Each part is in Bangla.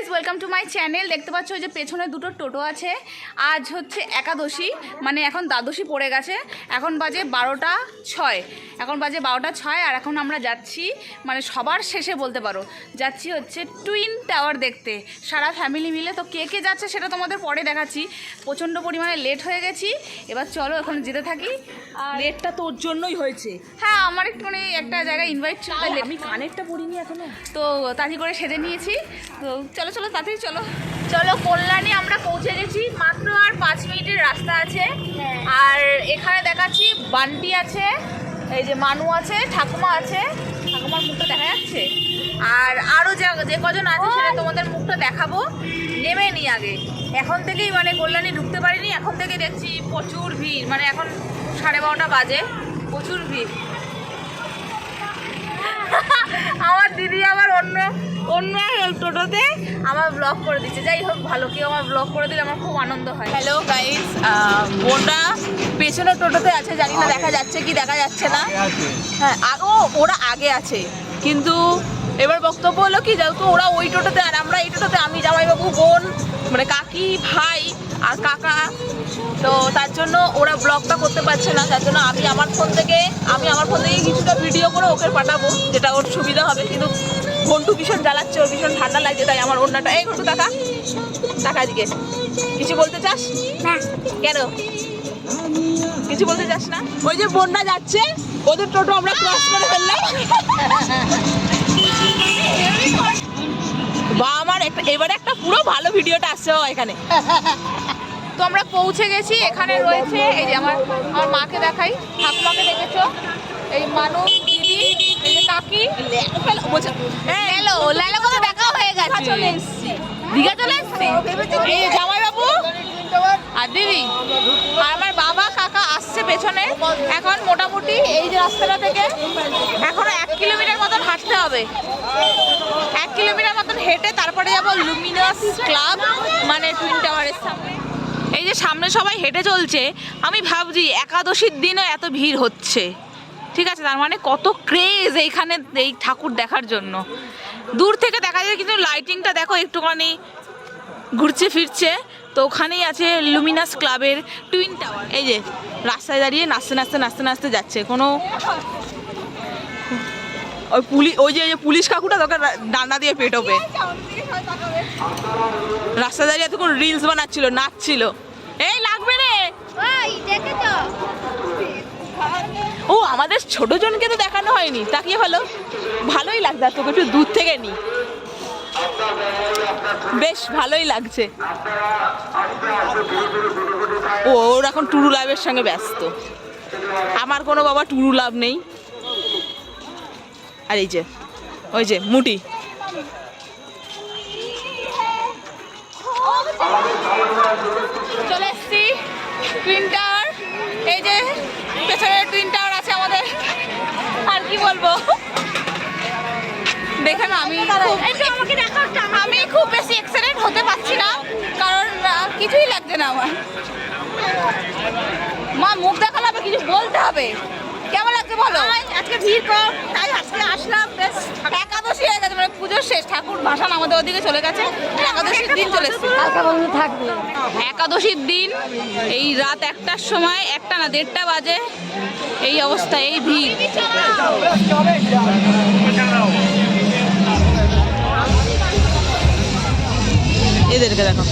Guys welcome to my channel দেখতে পাচ্ছ ওই যে পেছনে দুটো টোটো আছে। আজ হচ্ছে একাদশী মানে এখন দ্বাদশী পড়ে গেছে। এখন বাজে বারোটা ছয়। এখন বাজে বারোটা ছয় আর এখন আমরা যাচ্ছি মানে সবার শেষে বলতে পারো। যাচ্ছি হচ্ছে টুইন টাওয়ার দেখতে। সারা ফ্যামিলি মিলে। তো কে কে যাচ্ছে সেটা তোমাদের পরে দেখাচ্ছি। প্রচণ্ড পরিমাণে লেট হয়ে গেছি। এবার চলো এখন যেতে থাকি। আর লেটটা তোর জন্যই হয়েছে। হ্যাঁ আমার একটুখানি একটা জায়গায় ইনভাইট ছিল আমি কানেরটা পড়িনি এখনও। তো তাড়ি করে সেজে নিয়েছি। তো চলো চলো তাড়াতাড়ি চলো। চলো কল্যাণী আমরা পৌঁছে গেছি। মাত্র আর পাঁচ মিনিটের রাস্তা আছে। আর এখানে দেখাচ্ছি বান্টি আছে এই যে মানু আছে ঠাকুমা আছে। ঠাকুমার মুখটা দেখা যাচ্ছে? আর আরও যে যে কজন আছে সেটা তোমাদের মুখটা দেখাবো। নেমে নি আগে। এখন থেকেই মানে কল্যাণী ঢুকতে পারিনি এখন থেকে দেখছি প্রচুর ভিড়। মানে এখন সাড়ে বারোটা বাজে প্রচুর ভিড়। আমার দিদি আবার অন্য অন্য টোটোতে আমার ব্লগ করে দিচ্ছে। যাই হোক ভালো কেউ আমার ব্লগ করে দিলে আমার খুব আনন্দ হয়। হ্যালো গাইজ বোনরা পেছনের টোটোতে আছে জানি না দেখা যাচ্ছে কি দেখা যাচ্ছে না। হ্যাঁ ও ওরা আগে আছে। কিন্তু এবার বক্তব্য হলো কি যেহেতু ওরা ওই টোটোতে আর আমরা এই টোটোতে আমি জামাইবাবু বোন মানে কাকি ভাই আর কাকা। তো তার জন্য ওরা ব্লগটা করতে পারছে না তার জন্য আমি আমার ফোন থেকে আমি আমার ফোন থেকে কিছুটা ভিডিও করে ওকে পাঠাবো যেটা ওর সুবিধা হবে। কিন্তু ঘন্টু ভীষণ জ্বালাচ্ছে ওর ভীষণ ঠান্ডা লাগছে তাই আমার অন্যটা এই ঘন্টু টাকা টাকা দিকে কিছু বলতে চাস? কেন? কিছু বলতে চাস না? ওই যে বন্যা যাচ্ছে ওদের টোটো আমরা ক্রস করে ফেললাম। বা আমার এবারে একটা পুরো ভালো ভিডিওটা আসছে বাবা এখানে। তো আমরা পৌঁছে গেছি এখানে রয়েছে এই যে আমার আমার মাকে দেখাই। ঠাকুমাকে দেখেছ? এই মানুষ দিদি এই যে কাকি। লেলো লেলো কথা দেখা হয়ে গেছে। চলে এসেছি। দীঘা চলে এসেছি? এই যে জামাইবাবু আর দিদি? আর আমার বাবা কাকা আসছে পেছনে এখন মোটামুটি এই যে রাস্তাটা থেকে এখনও এক কিলোমিটার মতন হাঁটতে হবে। এক কিলোমিটার মতন হেঁটে তারপরে যাব লুমিনাস ক্লাব মানে টুইন টাওয়ারের সামনে। এই যে সামনে সবাই হেঁটে চলছে, আমি ভাবছি একাদশীর দিনও এত ভিড় হচ্ছে। ঠিক আছে, তার মানে কত ক্রেজ এইখানে এই ঠাকুর দেখার জন্য। দূর থেকে দেখা যায় কিন্তু লাইটিংটা দেখো একটুখানি ঘুরছে ফিরছে তো ওখানেই আছে লুমিনাস ক্লাবের টুইন টাওয়ার এই যে রাস্তায় দাঁড়িয়ে নাচতে নাচতে নাচতে নাচতে যাচ্ছে। কোনো ওই পুলিশ ওই যে পুলিশ কাকুটা তোকে ডান্ডা দিয়ে পেটোবে রাস্তা দাঁড়িয়ে এতক্ষণ রিলস বানাচ্ছিল নাচছিল। এই লাগবে রে! ও আমাদের ছোট জনকে তো দেখানো হয়নি। তাকিয়ে ভালো ভালোই আর তোকে একটু দূর থেকে নি। বেশ ভালোই লাগছে। ও, ওর এখন টুরু লাভের সঙ্গে ব্যস্ত। আমার কোনো বাবা টুরু লাভ নেই। আর এই যে, ওই যে, মুটি। চলে এসছি টুইন টাওয়ার এই যে পেছনে টুইন টাওয়ার আছে আমাদের। আর কি বলব? দেখে না আমি আমি খুব বেশি এক্সাইটেড হতে পারছি না কারণ কিছুই লাগছে না আমার। মা মুখ দেখালে হবে কিছু বলতে হবে। কেমন লাগছে বলো? আজকে ভিড় কম তাই আজকে আসলাম বেশ। একাদশী হয়ে গেছে মানে পুজোর শেষ ঠাকুর ভাসান আমাদের ওদিকে চলে গেছে। একাদশীর দিন চলে এসেছে। একাদশীর দিন এই রাত একটার সময় একটা না দেড়টা বাজে এই অবস্থা এই ভিড়। এদেরকে দেখো।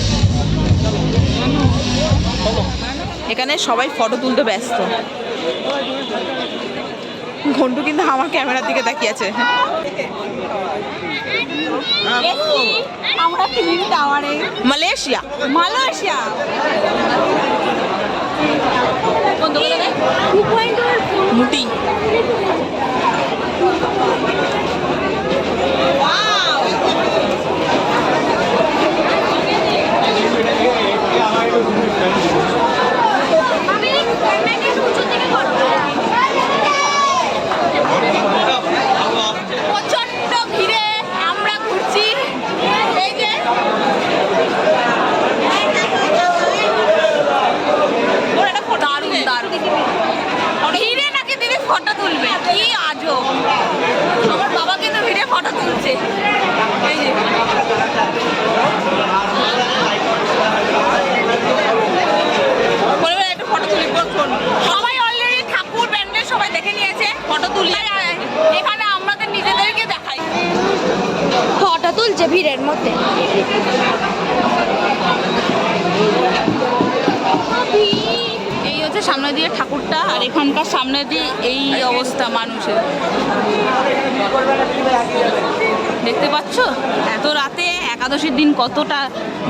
এখানে সবাই ফটো তুলতে ব্যস্ত। ঘন্টু কিন্তু আমার ক্যামেরার দিকে তাকিয়ে আছে। আমরা ফিল্ম টাওয়ারে। মালয়েশিয়া। মালয়েশিয়া। মুটি। আছে। একটা ফটো তুলি বলুন সবাই অলরেডি ঠাকুর প্যান্ডেল সবাই দেখে নিয়েছে ফটো তুলি এখানে আমাদের নিজেদেরকে দেখাই। ফটো তুলছে ভিড়ের মধ্যে। সামনে দিয়ে ঠাকুরটা আর এখানকার সামনে দিয়ে এই অবস্থা মানুষের। দেখতে পাচ্ছ? এত রাতে একাদশীর দিন কতটা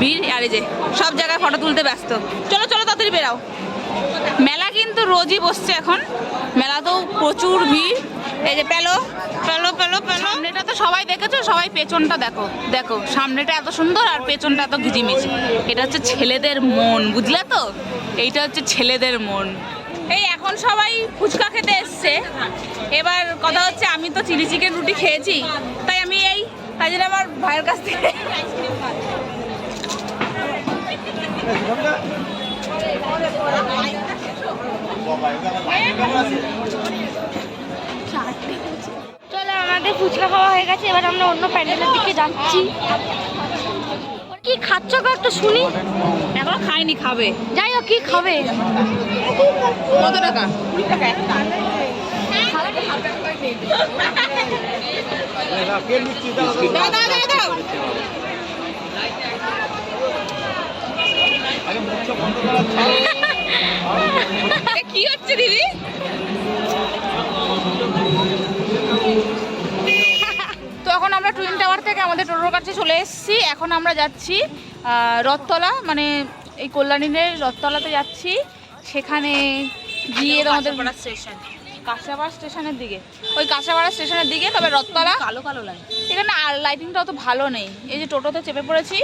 ভিড়। আর যে, সব জায়গায় ফটো তুলতে ব্যস্ত। চলো চলো, তাড়াতাড়ি বেরাও। মেলা কিন্তু রোজই বসছে এখন। মেলাতেও প্রচুর ভিড়। এই যে পেল পেল পেল পেল। সামনেটা তো সবাই দেখেছ সবাই পেছনটা দেখো। দেখো সামনেটা এত সুন্দর আর পেছনটা এত ঘিজিমিজি এটা হচ্ছে ছেলেদের মন বুঝলে তো? এইটা হচ্ছে ছেলেদের মন। এই এখন সবাই ফুচকা খেতে এসছে। এবার কথা হচ্ছে আমি তো চিলি চিকেন রুটি খেয়েছি তাই আমি এই তাই জন্য আমার ভাইয়ের কাছ থেকে চলো আমাদের ফুচকা খাওয়া হয়ে গেছে এবার আমরা অন্য প্যান্ডেলের দিকে যাচ্ছি। কি খাচ্ছ গো একটু শুনি? এখনও খাইনি খাবে। যাই হোক কি খাবে? কত টাকা? কুড়ি একটা কি হচ্ছে দিদি তো এখন আমরা টুইন টাওয়ার থেকে আমাদের টোটোর কাছে চলে এসেছি। এখন আমরা যাচ্ছি রথতলা মানে এই কল্যাণীদের রথতলাতে যাচ্ছি। সেখানে গিয়ে তোমাদের স্টেশন কাঁচাপাড়া স্টেশনের দিকে। ওই কাঁচাপাড়া স্টেশনের দিকে তবে রথতলা কালো কালো লাগে এখানে আর লাইটিংটা অত ভালো নেই। এই যে টোটোতে চেপে পড়েছি।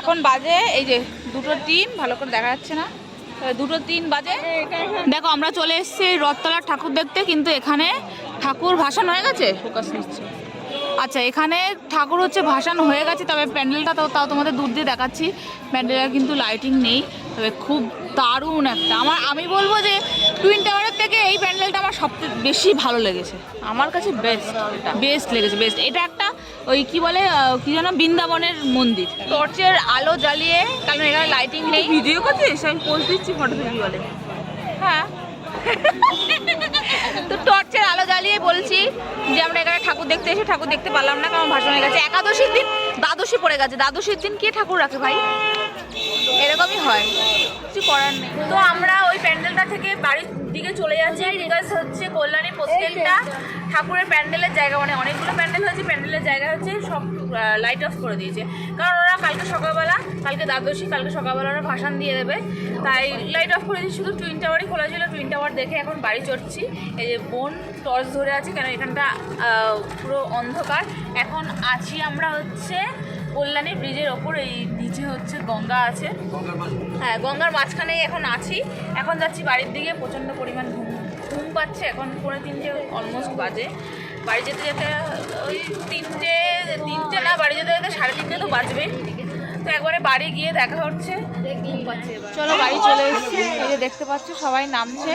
এখন বাজে এই যে দুটো তিন ভালো করে দেখা যাচ্ছে না। দুটো তিন বাজে। দেখো আমরা চলে এসেছি রথতলার ঠাকুর দেখতে কিন্তু এখানে ঠাকুর ভাসান হয়ে গেছে। ফোকাস নিচ্ছে। আচ্ছা এখানে ঠাকুর হচ্ছে ভাসান হয়ে গেছে তবে প্যান্ডেলটা তো তাও তোমাদের দূর দিয়ে দেখাচ্ছি। প্যান্ডেলের কিন্তু লাইটিং নেই তবে খুব দারুণ একটা। আমার আমি বলব যে টুইন টাওয়ারের থেকে এই প্যান্ডেলটা আমার সবচেয়ে বেশি ভালো লেগেছে। আমার কাছে বেস্ট বেস্ট লেগেছে বেস্ট। এটা একটা ওই কি বলে কি যেন বৃন্দাবনের মন্দির। টর্চের আলো জ্বালিয়ে কারণ এখানে লাইটিং নেই। ভিডিও করছিস? আমি পোস্ট দিচ্ছি ফটো বলে। হ্যাঁ। তো টর্চের আলো জ্বালিয়ে বলছি যে আমরা এখানে ঠাকুর দেখতে এসে ঠাকুর দেখতে পারলাম না, কারণ ভাষণ হয়ে গেছে একাদশীর দিন, দ্বাদশী পড়ে গেছে, দ্বাদশীর দিন কে ঠাকুর রাখে ভাই? এরকমই হয়। কিছু করার নেই। তো আমরা থেকে বাড়ির দিকে চলে যাচ্ছি বিকজ হচ্ছে কল্যাণী পোস্টেলটা ঠাকুরের প্যান্ডেলের জায়গা মানে অনেকগুলো প্যান্ডেল হয়েছে প্যান্ডেলের জায়গা হচ্ছে সব লাইট অফ করে দিয়েছে। কারণ ওরা কালকে সকালবেলা কালকে দ্বাদশী কালকে সকালবেলা ওরা ভাসান দিয়ে দেবে। তাই লাইট অফ করে দিয়েছে শুধু টুইন টাওয়ারই খোলা ছিল টুইন টাওয়ার দেখে এখন বাড়ি চড়ছি। এই যে বোন টর্চ ধরে আছে কেন এখানটা পুরো অন্ধকার। এখন আছি আমরা হচ্ছে কল্যাণী ব্রিজের ওপর এই নিচে হচ্ছে গঙ্গা আছে। হ্যাঁ গঙ্গার মাঝখানে এখন আছি। এখন যাচ্ছি বাড়ির দিকে প্রচণ্ড পরিমাণ ঘুম ঘুম পাচ্ছে। এখন পৌনে তিনটে অলমোস্ট বাজে। বাড়ি যেতে যেতে ওই তিনটে তিনটে না বাড়ি যেতে যেতে সাড়ে তিনটে তো বাজবে। তো একবারে বাড়ি গিয়ে দেখা হচ্ছে। ঘুম পাচ্ছে চলো বাড়ি চলে এসেছি। এই যে দেখতে পাচ্ছ সবাই নামছে।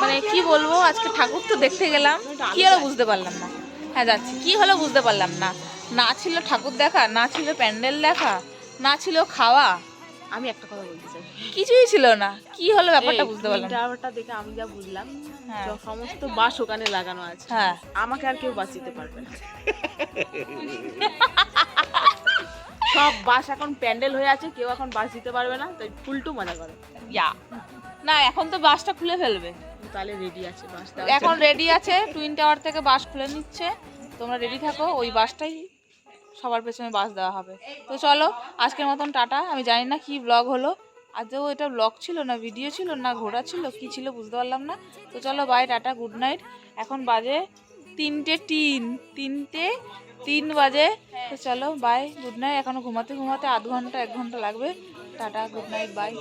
মানে কি বলব আজকে ঠাকুর তো দেখতে গেলাম। কি হলো বুঝতে পারলাম না। হ্যাঁ যাচ্ছি। কি হলো বুঝতে পারলাম না। না ছিল ঠাকুর দেখা না ছিল প্যান্ডেল দেখা না ছিল খাওয়া। আমি একটা কথা বলতে চাই। কিছুই ছিল না। কি হলো ব্যাপারটা বুঝতে পারলাম। টাওয়ারটা দেখে আমি যা বুঝলাম হ্যাঁ। সমস্ত বাস ওখানে লাগানো আছে। হ্যাঁ। আমাকে আর কেউ বাঁচিতে পারবে না। সব বাস এখন প্যান্ডেল হয়ে আছে কেউ এখন বাস দিতে পারবে না তাই ফুলটু মজা করে। ইয়া। না এখন তো বাসটা খুলে ফেলবে। তাহলে রেডি আছে বাস এখন রেডি আছে টুইন টাওয়ার থেকে বাস খুলে নিচ্ছে। তোমরা রেডি থাকো ওই বাসটাই সবার পেছনে বাস দেওয়া হবে। তো চলো, আজকের মতন টাটা। আমি জানি না কি ব্লগ হলো। আজও এটা ব্লগ ছিল না ভিডিও ছিল না, ঘোরা ছিল, কি ছিল বুঝতে পারলাম না। তো চলো বাই টাটা গুড নাইট এখন বাজে তিনটে তিন তিনটে তিন বাজে। তো চলো বাই গুড নাইট এখনও ঘুমাতে ঘুমাতে আধ ঘণ্টা, এক ঘণ্টা লাগবে। Tata good night bye